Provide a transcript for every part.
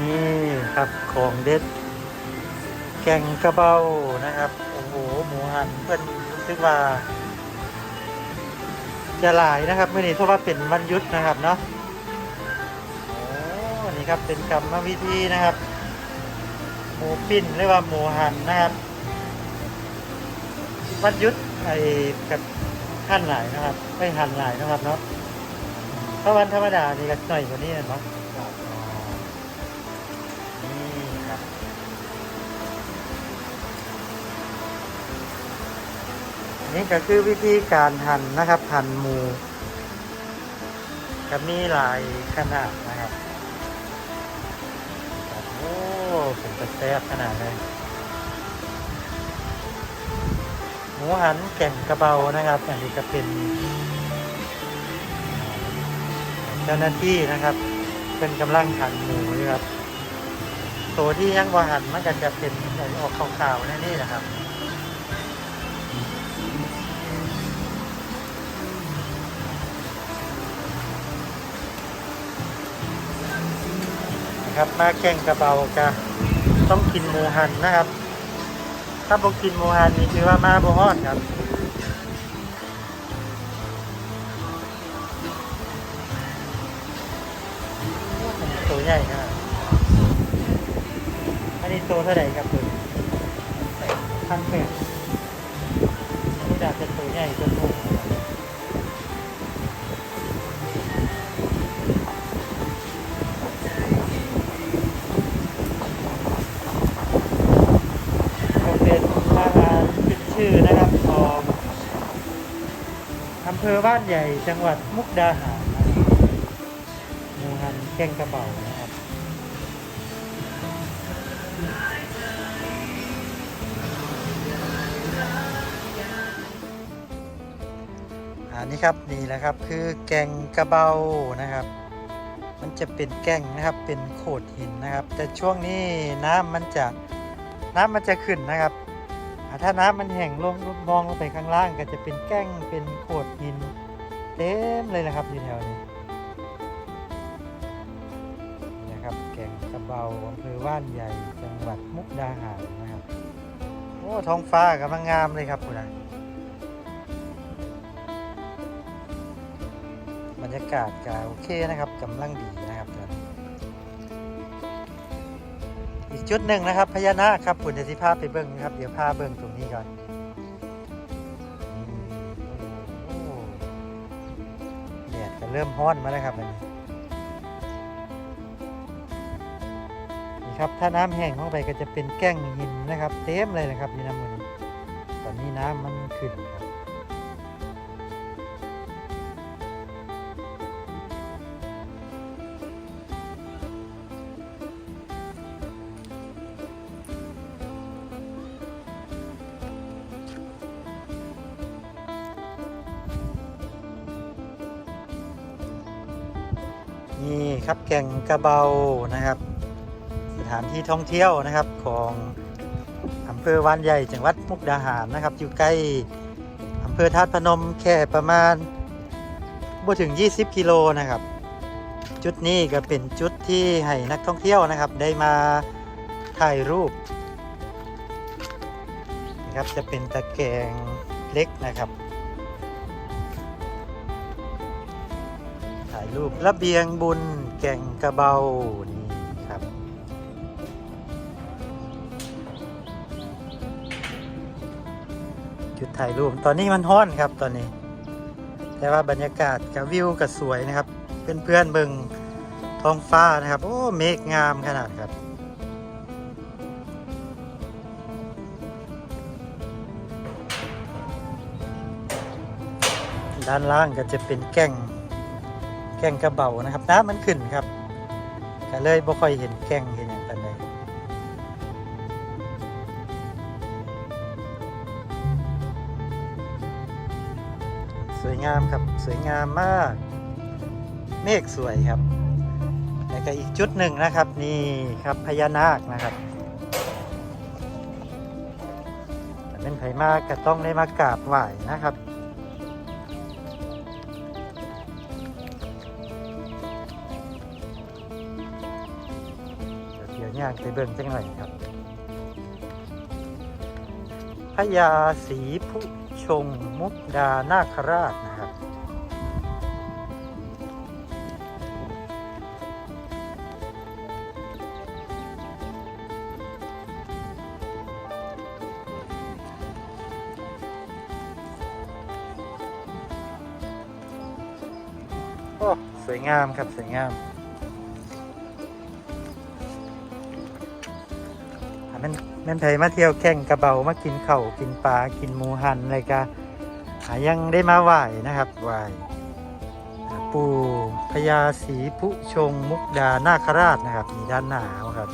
นี่ครับของเด็ด แกงกระเบานะครับ โอ้โห หมูหันเพื่อนรู้สึกว่า จะหลายนะครับไม่นี้เพราะว่าเป็นวันยุดนะครับเนาะโอ้นี่ครับเป็นกรรมวิธีนะครับ หมูปิ้นหรือว่าหมูหันนะครับวันยุดไอ้กับหั่นหลายนะครับไม่หันหลายนะครับเนาะถ้าวันธรรมดานี่ก็หน่อยกว่านี้เนาะ นี่ก็คือวิธีการหั่นนะครับ หั่นหมูก็มีหลายขนาดนะครับ โอ้เป็นกระแซบขนาดเลย หมูหันแก่งกระเบานะครับ อันนี้ก็เป็น เจ้าหน้าที่นะครับ เป็นกำลังหั่นหมูนะครับ ตัวที่ยังว่าหั่นมันก็จะเป็นอออกขาวๆนั่นนี่นะครับ ครับมาแกงกระเบากะต้องกินหมูหันนะครับ ถ้าบอกกินหมูหันนี่คือว่ามาบ่ฮอดครับตัวใหญ่ครับอันนี้ตัวเท่าไหร่ครับตัวพันแปดนี่ดาบจะตัวใหญ่ตัวโต เภอบ้านใหญ่จังหวัดมุกดาหารนะครับหมูหันแกงกระเป๋านะครับอันนี้ครับนี่แหละครับคือแกงกระเบานะครับ มันจะเป็นแกงนะครับเป็นโขดหินนะครับ แต่ช่วงนี้น้ำมันจะน้ำมันจะขึ้นนะครับ ถ้าน้ำมันแห้งลงมองลงไปข้างล่างก็จะเป็นแก้งเป็นโขดหินเต็มเลยนะครับอยู่แถวนี้นี่นะครับแกงกระเบาอำเภอว่านใหญ่จังหวัดมุกดาหารนะครับโอ้ท้องฟ้ากำลังงามเลยครับคุณนะบรรยากาศก็โอเคนะครับกำลังดีนะครับ กจุดหนึ่งนะครับพญานาคครับปุ่นจะสิพาไปเบิ้งนะครับเดี๋ยวพาเบิ้งตรงนี้ก่อนแดดก็เริ่มร้อนมาแล้วครับอันนี้นี่ครับถ้าน้ำแห้งลงไปก็จะเป็นแก้งหินนะครับ เต็มเลยนะครับนี่น้ำมันตอนนี้น้ำมันขึ้นครับ ครับแก่งกระเบานะครับ สถานที่ท่องเที่ยวนะครับของอำเภอวานใหญ่จังหวัดมุกดาหารนะครับ อยู่ใกล้อำเภอธาตุพนมแค่ประมาณบ่ถึง 20 กิโลนะครับ จุดนี้ก็เป็นจุดที่ให้นักท่องเที่ยวนะครับ ได้มาถ่ายรูปนะครับจะเป็นตะแกรงเล็กนะครับายรูประเบียงบุญแก่งกระเบา นี่ครับ จุดถ่ายรูป ตอนนี้มันฮ้อนครับตอนนี้ แต่ว่าบรรยากาศกับวิวก็สวยนะครับเพื่อนๆเบิงท้องฟ้านะครับ โอ้ เมฆงามขนาดครับด้านล่างก็จะเป็นแก่ง แก่งกระเบานะครับน้ำมันขึ้นครับก็เลยบ่ค่อยเห็นแก่งเห็นอย่างกันเลยสวยงามครับสวยงามมาก เมฆสวยครับแล้วก็อีกจุดหนึ่งนะครับนี่ครับพญานาคนะครับเป็นไผมากก็ต้องได้มากราบไหว้นะครับ ย่างไปเบิ่งจังหน่อยครับพญาศรีผู้ชงมุกดานาคราชนะครับ โอ้ สวยงามครับ สวยงาม แมันแมันไทยมาเที่ยวแข่งกระเบามากินเข่ากินปลากินหมูหันอะไรกะหายังได้มาไหว้นะครับไหว้ปู่พญาศรีพุชงมุกดานาคราชนะครับมีด้านหน้าครับ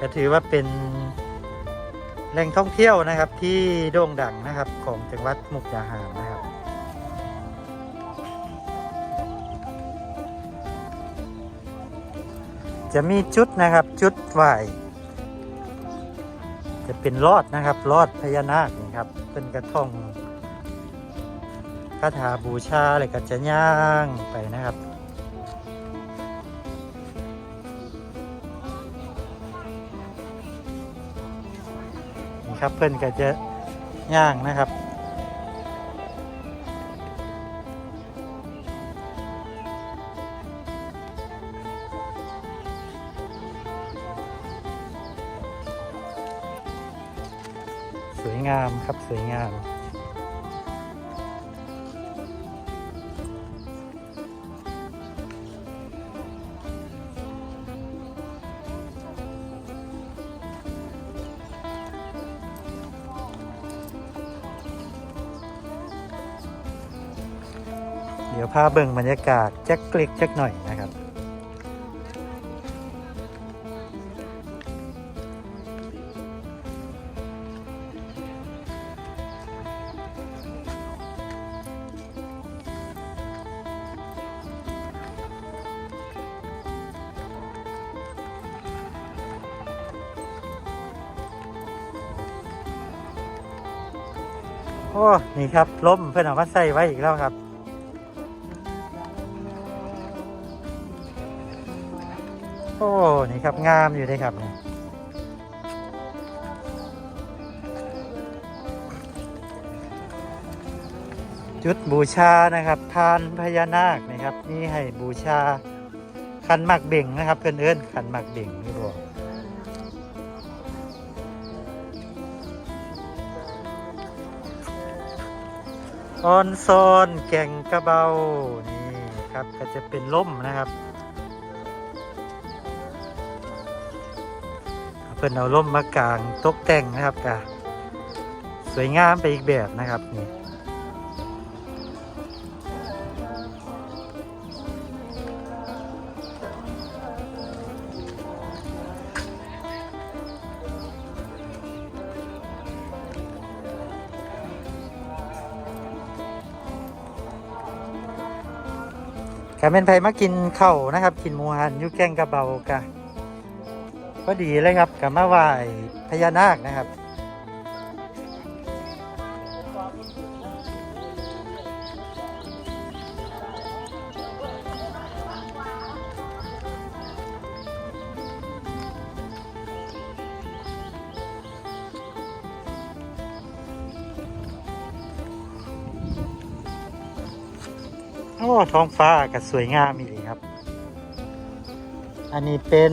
ก็ถือว่าเป็น แหล่งท่องเที่ยวนะครับที่โด่งดังนะครับของจังหวัดมุกดาหารนะครับ จะมีจุดนะครับจุดไหวจะเป็นรอดนะครับรอดพญานาคนี่ครับเป็นกระท่องคาถาบูชาอะไรก็จะย่างไปนะครับ ครับ เพื่อนก็จะย่างนะครับสวยงามครับสวยงามาเบิ่งบรรยากาศแจักเล็กจักหน่อยนะครับโอ้ นี่ครับล้มเพื่อนเอามาใส่ไว้อีกแล้วครับ โอ้ นี่ครับ งามอยู่เลยครับนี่จุดบูชานะครับทานพญานาคนะครับนี่ให้บูชาขันหมักเบ่งนะครับเพื่อนเอิ้นขันหมักเบ่งนี่บอกออนซอนแก่งกระเบานี่ครับก็จะเป็นล่มนะครับ เพิ่นเอาล่มมากางตกแต่งนะครับกะสวยงามไปอีกแบบนะครับนี่กะเป็นไผมากินข้าวนะครับ กินหมูหันยุแกงกระเบากะ ก็ดีเลยครับกับมาไหว้พญานาคนะครับโอ้ท้องฟ้าก็สวยงามอีกครับ อันนี้เป็น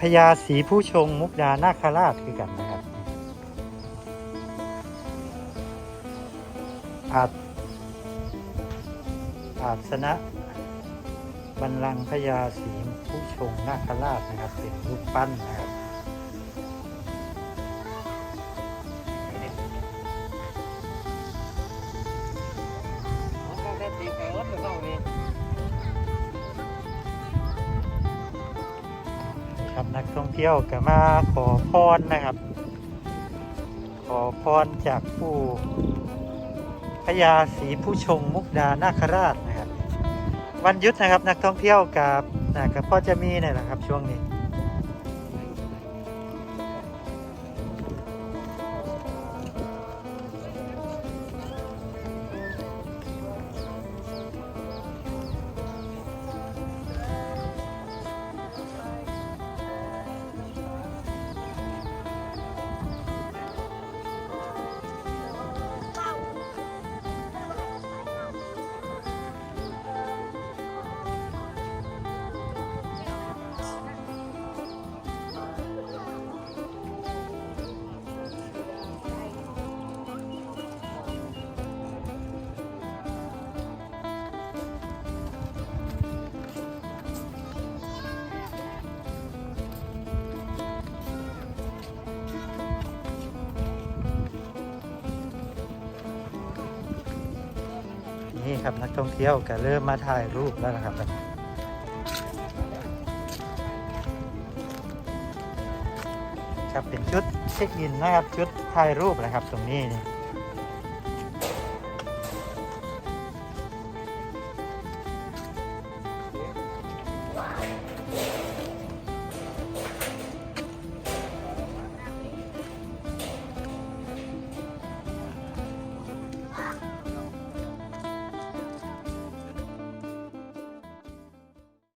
พญาศรีผู้ชงมุกดานาคราชคือกันนะครับอาจอาสนะบันลังพญาศรีผู้ชงนาคราชนะครับเป็นรูปปั้นนะครับ นักท่องเที่ยวก็มาขอพรนะครับ ขอพรจากผู้พญาศรีผู้ชงมุกดานาคราชนะครับ วันหยุดนะครับนักท่องเที่ยวกับนะกับพ่อจะมีเนี่ยแหละครับช่วงนี้ ครับนักท่องเที่ยวก็เริ่มมาถ่ายรูปแล้วนะครับครับเป็นชุดเช็คอินนะครับชุดถ่ายรูปนะครับตรงนี้นี่